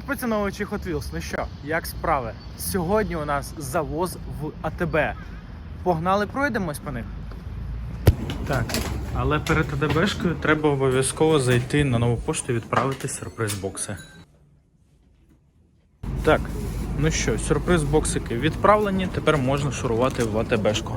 Привіт, поціновувачі Hot Wheels. Ну що, як справи? Сьогодні у нас завоз в АТБ. Погнали, пройдемось по них. Так, але перед АТБшкою треба обов'язково зайти на нову пошту і відправити сюрприз бокси. Так, ну що, сюрприз боксики відправлені, тепер можна шурувати в АТБшку.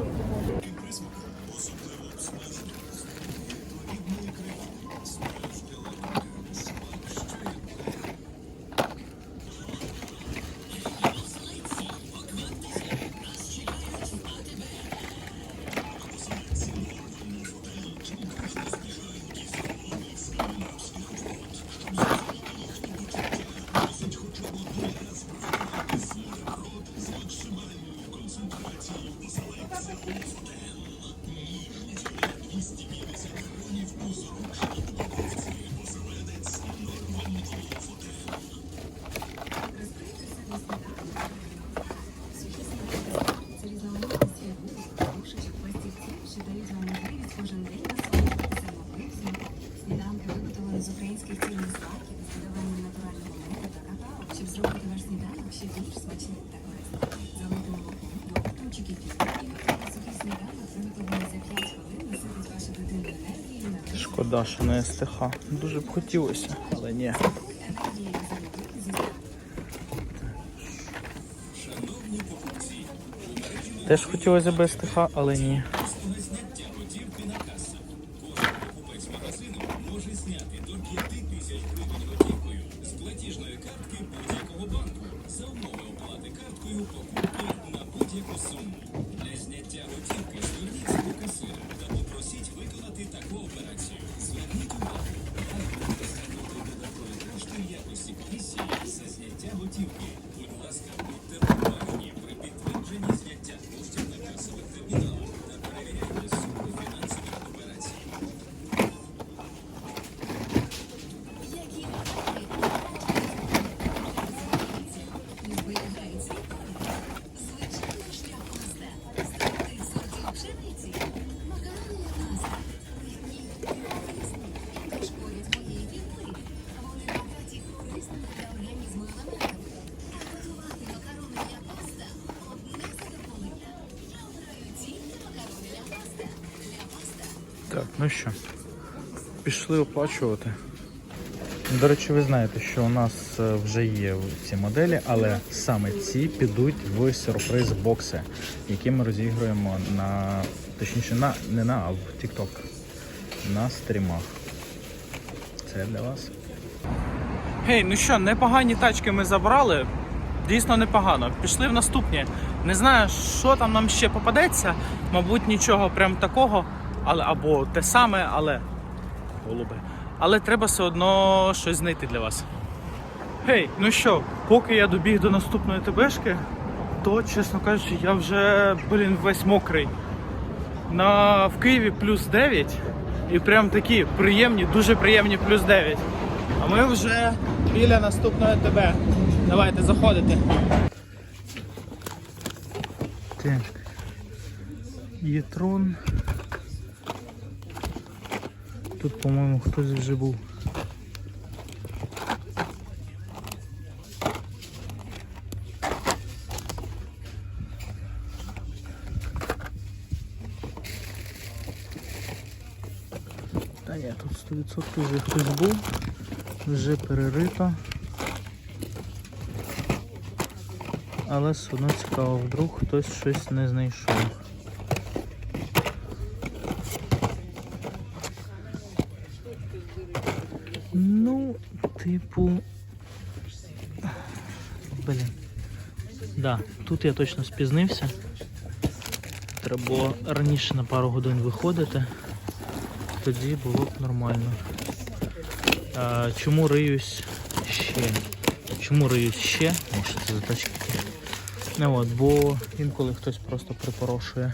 Шкода, не СТХ. Дуже б хотілося, але ні. Теж хотілося б СТХ, але ні. Ну що, пішли оплачувати. До речі, ви знаєте, що у нас е, вже є ці моделі, але саме ці підуть в сюрприз бокси, які ми розігруємо на точніше на не на а в TikTok, на стрімах. Це для вас. Гей, ну що, непогані тачки ми забрали. Дійсно непогано. Пішли в наступні. Не знаю, що там нам ще попадеться. Мабуть, нічого прям такого, але або те саме, але голуби. Але треба все одно щось знайти для вас. Гей, ну що, поки я добіг до наступної ТБшки, то, чесно кажучи, я вже, блін, весь мокрий. На, в Києві плюс 9 і прям такі приємні, дуже приємні плюс 9. А ми вже біля наступної ТБ. Давайте заходити. Так. Єтрон. Тут, по-моєму, хтось вже був. Та ні, тут 100% вже хтось був, вже перерито. Але все одно цікаво, вдруг хтось щось не знайшов. Типу. Блін. Да, тут я точно спізнився. Треба було раніше на пару годин виходити. Тоді було б нормально. А, чому риюсь ще? Чому риюсь ще? Може це за тачки. Не от, бо інколи хтось просто припорошує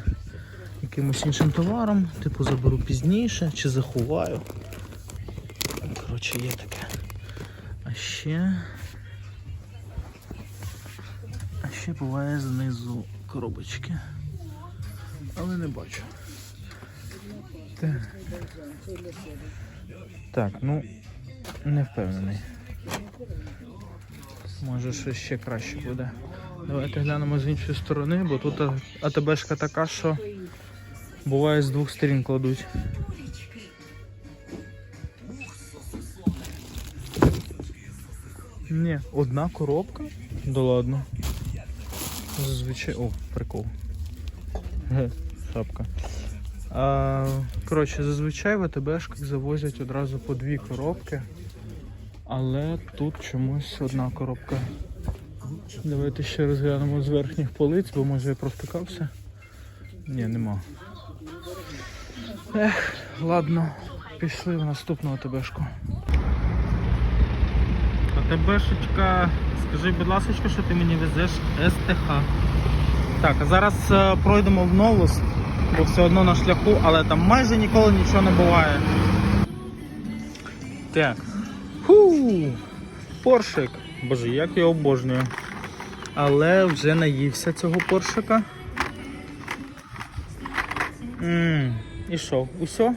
якимось іншим товаром, типу заберу пізніше чи заховаю. Коротше, є таке. Ще. А ще буває знизу коробочки. Але не бачу. Так. Так, ну не впевнений. Може щось ще краще буде. Давайте глянемо з іншої сторони, бо тут АТБшка така, що буває з двох сторін кладуть. Ні, одна коробка? Да ладно. Зазвичай. О, прикол. Шапка. А, коротше, зазвичай в АТБшках завозять одразу по дві коробки. Але тут чомусь одна коробка. Давайте ще розглянемо з верхніх полиць, бо може я провтикався. Ні, нема. Ех, ладно, пішли в наступну АТБшку. АТБшечка, скажи, будь ласка, що ти мені везеш СТХ. Так, а зараз е, пройдемо в Новус, бо все одно на шляху, але там майже ніколи нічого не буває. Так. Фу! Поршик. Боже, як я обожнюю. Але вже наївся цього поршика. Ммм, і що? Усьо?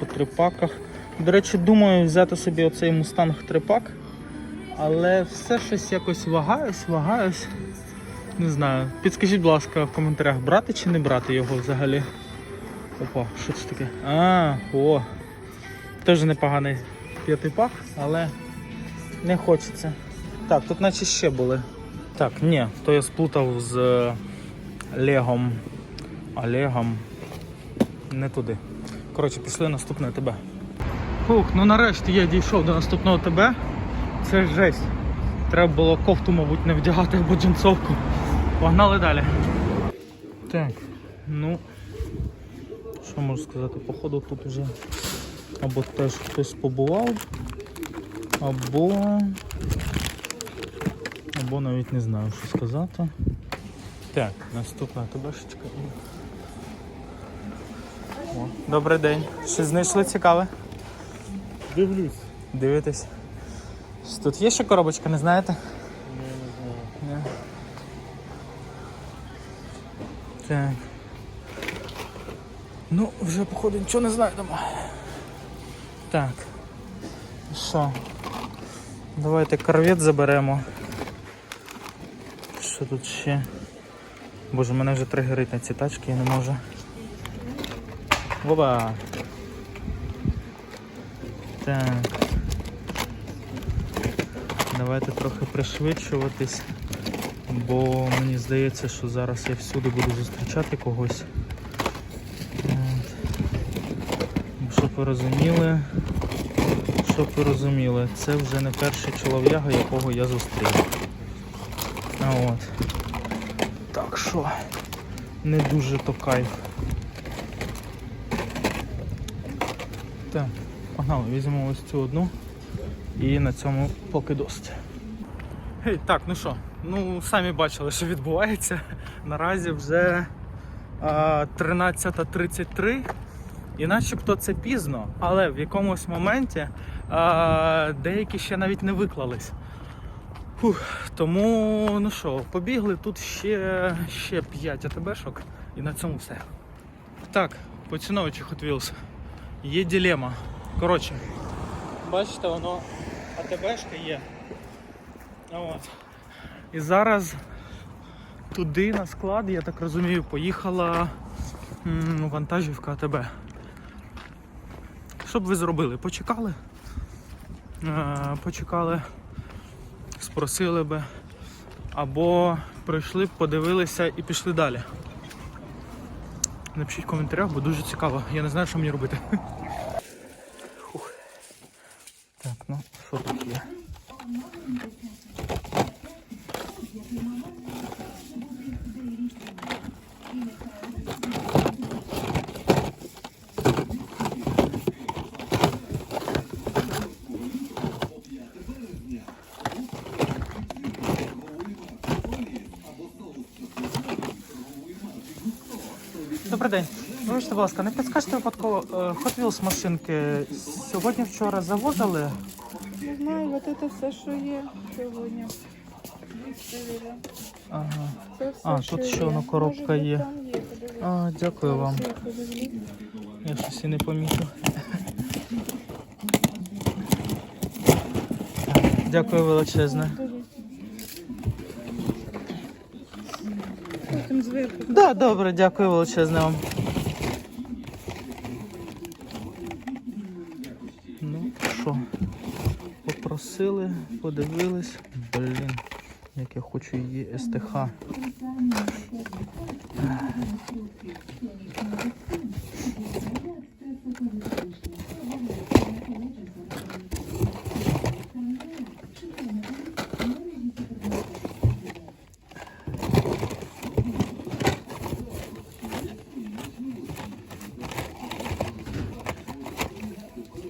По трипаках. До речі, думаю взяти собі оцей мустанг трипак. Але все щось якось вагаюсь, вагаюсь. Не знаю. Підскажіть, будь ласка, в коментарях, брати чи не брати його взагалі. Опа, що це таке? А, о. Теж непоганий п'ятипак, але не хочеться. Так, тут наче ще були. Так, ні, то я сплутав з е, Легом. Олегом. Не туди. Коротше, пішли наступне ТБ. Фух, ну нарешті я дійшов до наступного ТБ. Це жесть. Треба було кофту, мабуть, не вдягати або джинсовку. Погнали далі. Так, ну. Що можу сказати? Походу тут вже або теж хтось побував, або. Або навіть не знаю, що сказати. Так, наступна табешечка. О, добрий день. Щось знайшли цікаве? Дивлюсь. Дивитесь. Тут є ще коробочка, не знаєте? Не, не знаю. Ні. Так. Ну, вже походу нічого не знайдемо. Так. Що? Давайте корвет заберемо. Що тут ще? Боже, мене вже тригерить на ці тачки, я не можу. Опа! Так. Давайте трохи пришвидшуватись, бо мені здається, що зараз я всюди буду зустрічати когось. Щоб ви розуміли, щоб ви розуміли, це вже не перший чолов'яга, якого я зустрів. А от. Так що не дуже то кайф. Так, погнали, візьмемо ось цю одну. І на цьому поки досить. Гей, так, ну що, ну самі бачили, що відбувається. Наразі вже а, 13.33. І начебто це пізно, але в якомусь моменті а, деякі ще навіть не виклались. Фух, тому, ну що, побігли тут ще, ще 5 АТБшок і на цьому все. Так, поціновичі Hot Wheels. Є дилема. Коротше, бачите, воно АТБшка є. От. І зараз туди на склад, я так розумію, поїхала м, вантажівка АТБ. Що б ви зробили? Почекали? Е, почекали, спросили би. Або прийшли б, подивилися і пішли далі. Напишіть в коментарях, бо дуже цікаво. Я не знаю, що мені робити. Фух. Так, ну що тут є? Добрий день. Вибачте, будь ласка, не підскажете випадково е, Hot Wheels машинки сьогодні вчора завозили? Не знаю, от це все, що є сьогодні. Ага. Це все, А, що тут ще є. воно коробка Може, є. Там є, подивись. А, дякую вам. Я подивлюсь. Я щось і не помітив. Дякую величезне. Зверху. Да, добре, дякую величезне вам. Ну, що? Попросили, подивились. Блін, як я хочу її СТХ.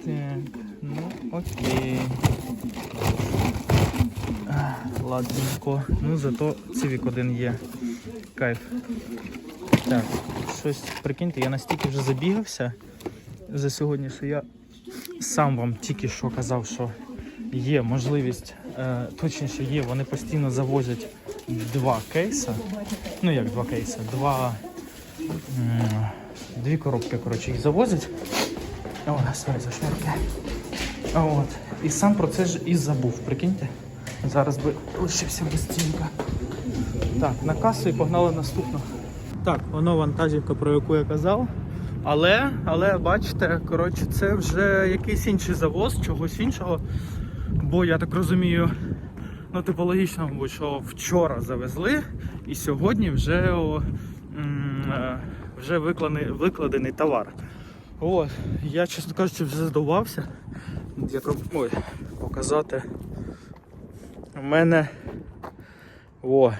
Так, ну окей. А, Ладненько. Ну зато цивік один є. Кайф. Так, щось прикиньте, я настільки вже забігався за сьогодні, що я сам вам тільки що казав, що є можливість, е, точніше є, вони постійно завозять два кейса. Ну як два кейси, два. м, Дві коробки, коротше, їх завозять. О, сорі за шнурки. От. І сам про це ж і забув, прикиньте. Зараз би лишився без. Так, на касу і погнали наступну. Так, воно вантажівка, про яку я казав. Але, але бачите, коротше, це вже якийсь інший завоз, чогось іншого. Бо я так розумію, ну типу логічно, мабуть, що вчора завезли, і сьогодні вже, о, е, вже викладений, викладений товар. От, я, чесно кажучи, вже здивувався. Роб- ой, показати. У мене о,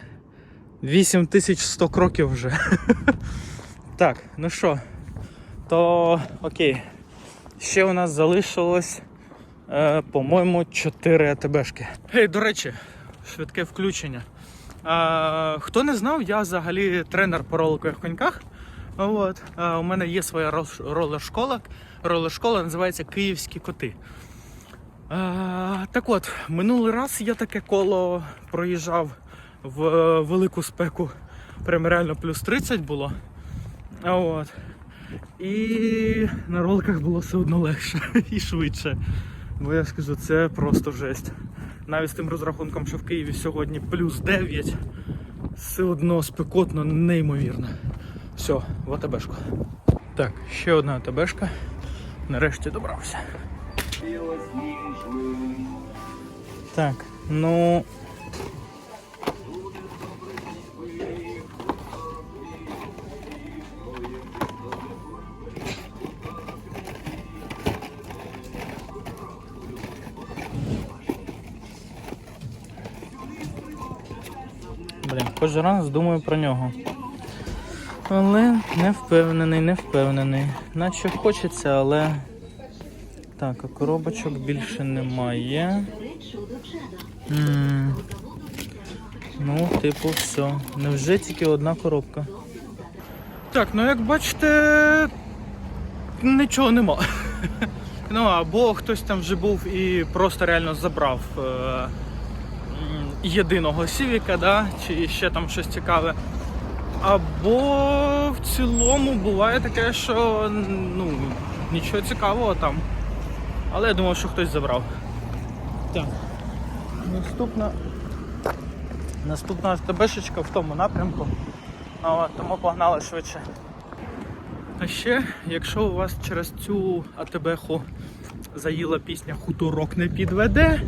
8100 кроків вже. так, ну що, то окей. Ще у нас залишилось, е, по-моєму, 4 АТБшки. Гей, до речі, швидке включення. Е, хто не знав, я взагалі тренер по роликових коньках. От, е, у мене є своя рол- ролер-школа. Ролер-школа називається Київські коти. Так от, минулий раз я таке коло проїжджав в е, велику спеку. Прям реально плюс 30 було. От. І на роликах було все одно легше і швидше. Бо я скажу, це просто жесть. Навіть з тим розрахунком, що в Києві сьогодні плюс 9, все одно спекотно, неймовірно. Все, в АТБшку. Так, ще одна АТБшка. Нарешті добрався. Так, ну. Блін, кожен раз думаю про нього. Але не впевнений, не впевнений. Наче хочеться, але. Так, а коробочок більше немає. м Ну, типу, все. Невже тільки одна коробка? Так, ну як бачите, нічого нема. ну, або хтось там вже був і просто реально забрав е- єдиного сівіка, да? чи ще там щось цікаве. Або в цілому буває таке, що ну, нічого цікавого там. Але я думав, що хтось забрав. Так. Наступна. Наступна АТБшечка в тому напрямку. А, тому погнали швидше. А ще, якщо у вас через цю АТБху заїла пісня Хуторок не підведе,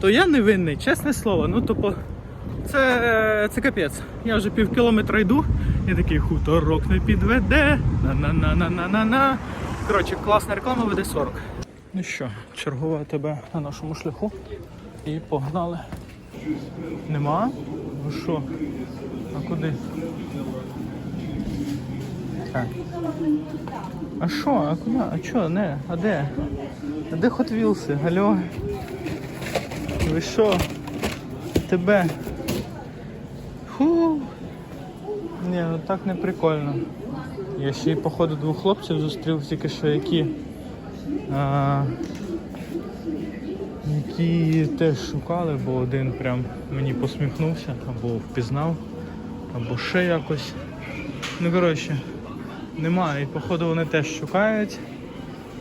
то я не винний, чесне слово. Ну, тобто, це, це капець. Я вже пів кілометра йду, і такий хуторок не підведе. На-на-на-на-на-на-на. Коротше, класна реклама веде 40. Ну що, чергова тебе на нашому шляху. І погнали. Нема? Ви що? А куди? Так. А що? А куди? А чо? Не? А де? А де Wheels? Алло? Ви що? Тебе? Фу. Ні, ну так не прикольно. Я ще й походу двох хлопців зустрів тільки що які. А, які теж шукали, бо один прям мені посміхнувся, або впізнав, або ще якось. Ну коротше, немає. І походу вони теж шукають.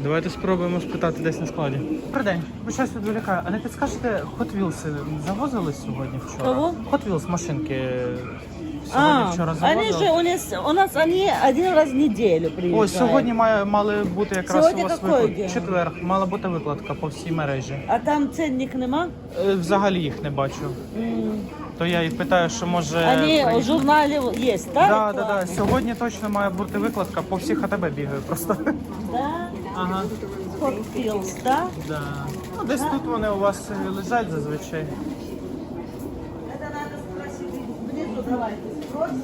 Давайте спробуємо спитати десь на складі. Добрий день, ви щось відволікаю. А не підскажете, Hot Wheels завозили сьогодні вчора? Кого? Hot Wheels машинки сьогодні А, вчора они же завозили. у нас, у нас они один раз в неделю приезжают. Ось сьогодні має мали бути якраз Сьогодні у вас який виклад. Четвер мала бути викладка по всій мережі. А там ценник нема? Е, Взагалі їх не бачу. То я і питаю, що може. Они приїхати. в журнале есть, да? Да, да, да. реклама? Сьогодні точно має бути викладка, по всіх АТБ бігаю просто. Да? Ага. Hot Wheels, да? Да. Ну, десь тут вони у вас і лежать зазвичай. Это надо спросить внизу, давайте.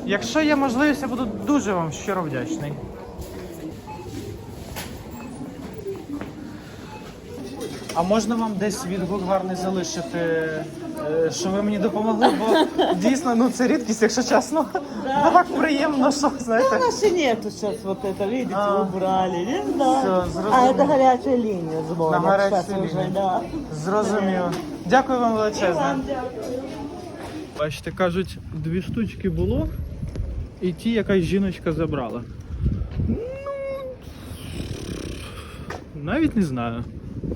Якщо є можливість, я буду дуже вам щиро вдячний. А можна вам десь відгук гарний залишити, е, що ви мені допомогли, бо дійсно ну це рідкість, якщо чесно. Ну так приємно, що У знаєте. нас и нету сейчас вот это, видите, А. убрали, не? Да. Всё, а зрозуміло. это горячая линия звонит. На горячую сейчас уже, линию. да. Зрозуміло. Дякую вам величезне. Вам дякую. Бачите, кажуть, дві штучки було, і ті якась жіночка забрала. Ну, навіть не знаю.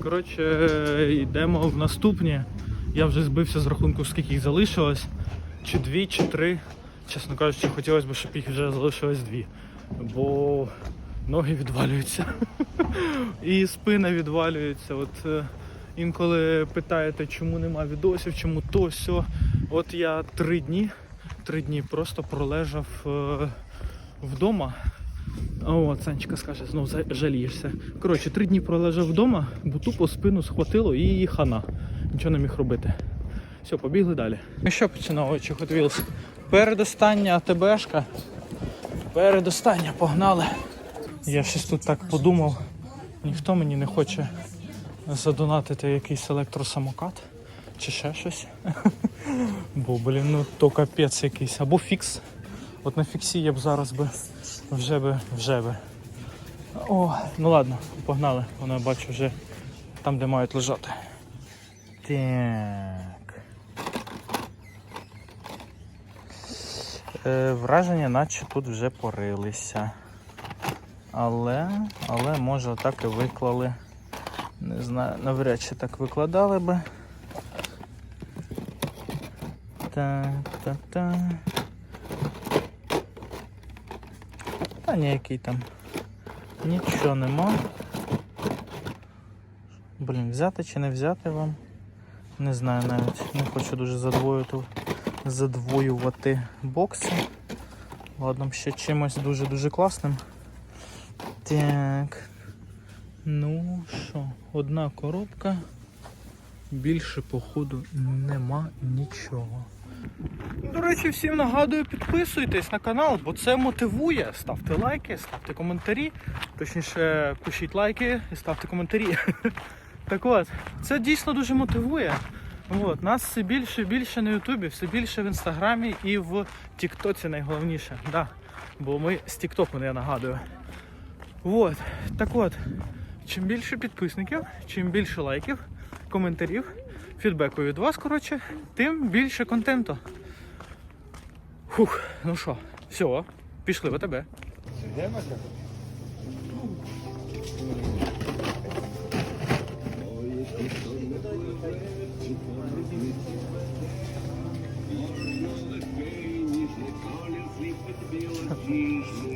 Коротше, йдемо в наступні. Я вже збився з рахунку, скільки їх залишилось. Чи дві, чи три. Чесно кажучи, хотілося б, щоб їх вже залишилось дві. Бо ноги відвалюються. І спина відвалюється. От е, інколи питаєте, чому нема відосів, чому то, сьо. От я три дні, три дні просто пролежав е, вдома. От, Санечка скаже, знов жалієшся. Коротше, три дні пролежав вдома, бо тупо спину схватило і хана. Нічого не міг робити. Все, побігли далі. Ну що, поціновувачі Hot Wheels? Передостання АТБшка. Передостання, погнали. Я щось тут так подумав. Ніхто мені не хоче задонатити якийсь електросамокат чи ще щось. Бо, блін, ну то капець якийсь. Або фікс. От на фіксі я б зараз би вже би, вже би. О, ну ладно, погнали. Воно я бачу вже там, де мають лежати. Так. Е, враження, наче тут вже порилися. Але, але може так і виклали. Не знаю, навряд чи так викладали би. Так. Та ніякий там. Нічого нема. Блін, взяти чи не взяти вам? Не знаю навіть. Не хочу дуже задвоювати, задвоювати бокси. Ладно, ще чимось дуже-дуже класним. Так. Ну що, одна коробка. Більше, походу, нема нічого. До речі, всім нагадую, підписуйтесь на канал, бо це мотивує. Ставте лайки, ставте коментарі. Точніше, пишіть лайки і ставте коментарі. Так от, це дійсно дуже мотивує. От, нас все більше і більше на Ютубі, все більше в інстаграмі і в Тіктоці найголовніше. Да. Бо ми з Тіктоку, я нагадую. От, так от, чим більше підписників, чим більше лайків, коментарів, фідбеку від вас, коротше, тим більше контенту. Фух, ну що, все, пішли в тебе.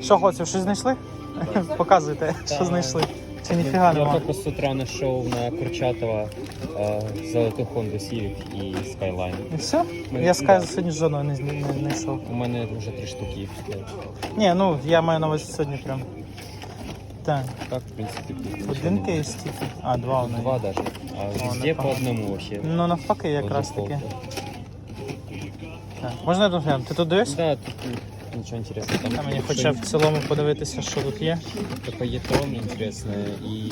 Що, хлопці, щось знайшли? Показуйте, що знайшли. Чи ніфіга Я нема. только с утра нашел на Курчатова э, золоту Honda Civic і Skyline. І все? Я скай сьогодні жодного не, не, не знайшов. У мене вже три штуки. Ні, ну я маю на увазі сьогодні прям. Так, Так, в принципе, один кейс тільки. А, два у неї. Два даже. А везде непогано. по одному вообще. Ну навпаки, якраз таки. Так. Можна я тут гляну? Ти тут дивишся? Да, тут ничего интересного. Там А мені хоча б в цілому подивитися, що тут є. Только Етрон интересное и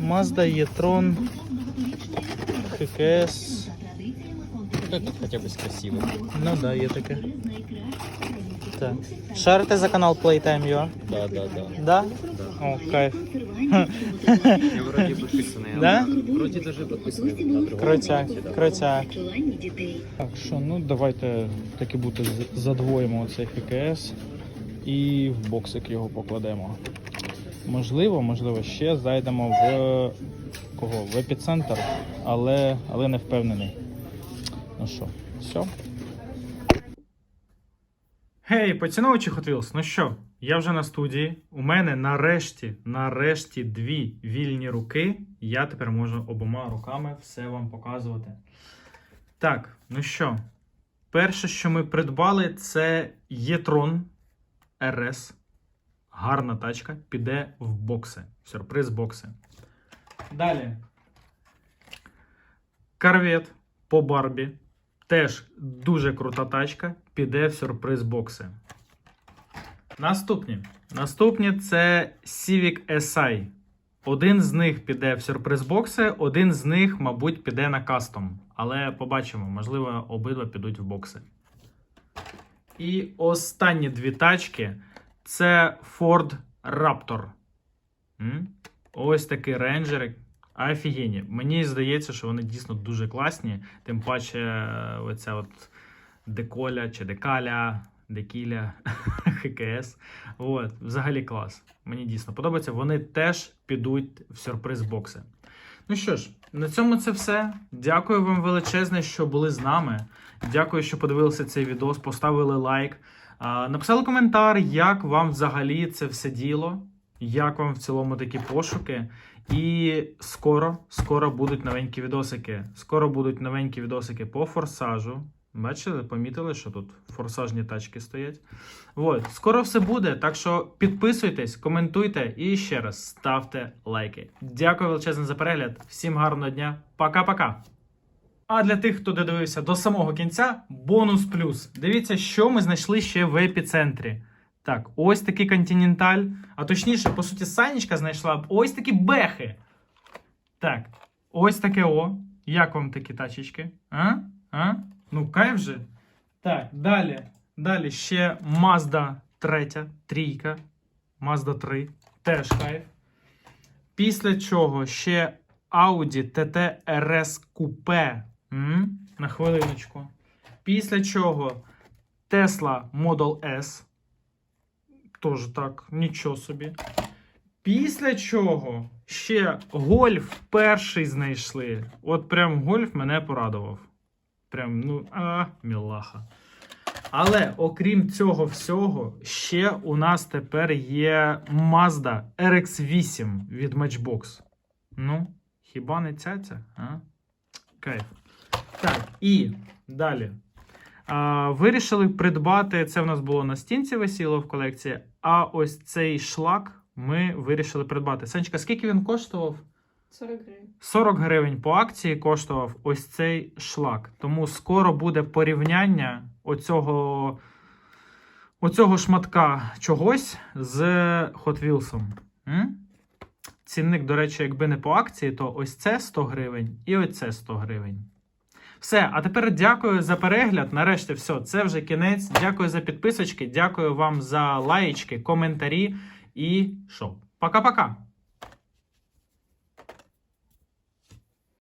Mazda e-tron, ХКС. вот этот хотя бы с красивым. Ну да, є таке. Так. Шарите за канал Playtime.ua? Да, да, да. Да? О, кайф. Я вроде подписанный. Да? Даже на Крутяк, аккаунте, да. крутяк. Так що, ну давайте таки бути задвоїмо оцей ХКС і в боксик його покладемо. можливо, можливо, ще зайдемо в кого? В епіцентр, але, але не впевнений. Ну що, все. Гей, поціновувачі Hot Wheels, ну що, я вже на студії. У мене нарешті, нарешті дві вільні руки. Я тепер можу обома руками все вам показувати. Так, ну що, перше, що ми придбали, це Єтрон RS. Гарна тачка, піде в бокси. Сюрприз бокси. Далі. Корвет по Барбі. Теж дуже крута тачка, піде в сюрприз бокси. Наступні. Наступні це Civic SI. Один з них піде в сюрприз бокси, один з них, мабуть, піде на кастом. Але побачимо, можливо, обидва підуть в бокси. І останні дві тачки це Ford Raptor. Ось такий рейнджер. Офігенні. Мені здається, що вони дійсно дуже класні. Тим паче, оця от деколя чи декаля, декіля, ХКС. От, взагалі клас. Мені дійсно подобається. Вони теж підуть в сюрприз бокси. Ну що ж, на цьому це все. Дякую вам величезне, що були з нами. Дякую, що подивилися цей відос, поставили лайк. Написали коментар, як вам взагалі це все діло, як вам в цілому такі пошуки. І скоро, скоро будуть новенькі відосики. Скоро будуть новенькі відосики по форсажу. Бачили, помітили, що тут форсажні тачки стоять. От, скоро все буде. Так що підписуйтесь, коментуйте і ще раз ставте лайки. Дякую величезно за перегляд. Всім гарного дня. Пока-пока. А для тих, хто додивився до самого кінця, бонус плюс. Дивіться, що ми знайшли ще в епіцентрі. Так, ось такий континенталь. А точніше, по суті, Санечка знайшла ось такі бехи. Так, ось таке о. Як вам такі тачечки? А? А? Ну, кайф же. Так, далі. Далі ще Mazda 3, трійка. Mazda 3. Теж кайф. Після чого ще Audi TT RS Coupe. М? На хвилиночку. Після чого Tesla Model S. Тож так, нічого собі. Після чого ще гольф перший знайшли. От прям гольф мене порадував. Прям, ну, а, мілаха. Але окрім цього всього, ще у нас тепер є Mazda RX8 від Matchbox. Ну, хіба не цяця? А? Кайф. Так, і далі. А, вирішили придбати, це в нас було на стінці висіло в колекції, а ось цей шлак ми вирішили придбати. Санечка, скільки він коштував? 40 гривень. 40 гривень по акції коштував ось цей шлак. Тому скоро буде порівняння оцього, оцього шматка чогось з Hot Wheels. М? Цінник, до речі, якби не по акції, то ось це 100 гривень і ось це 100 гривень. Все, а тепер дякую за перегляд. Нарешті, все, це вже кінець. Дякую за підписочки, дякую вам за лаєчки, коментарі і що? Пока-пока!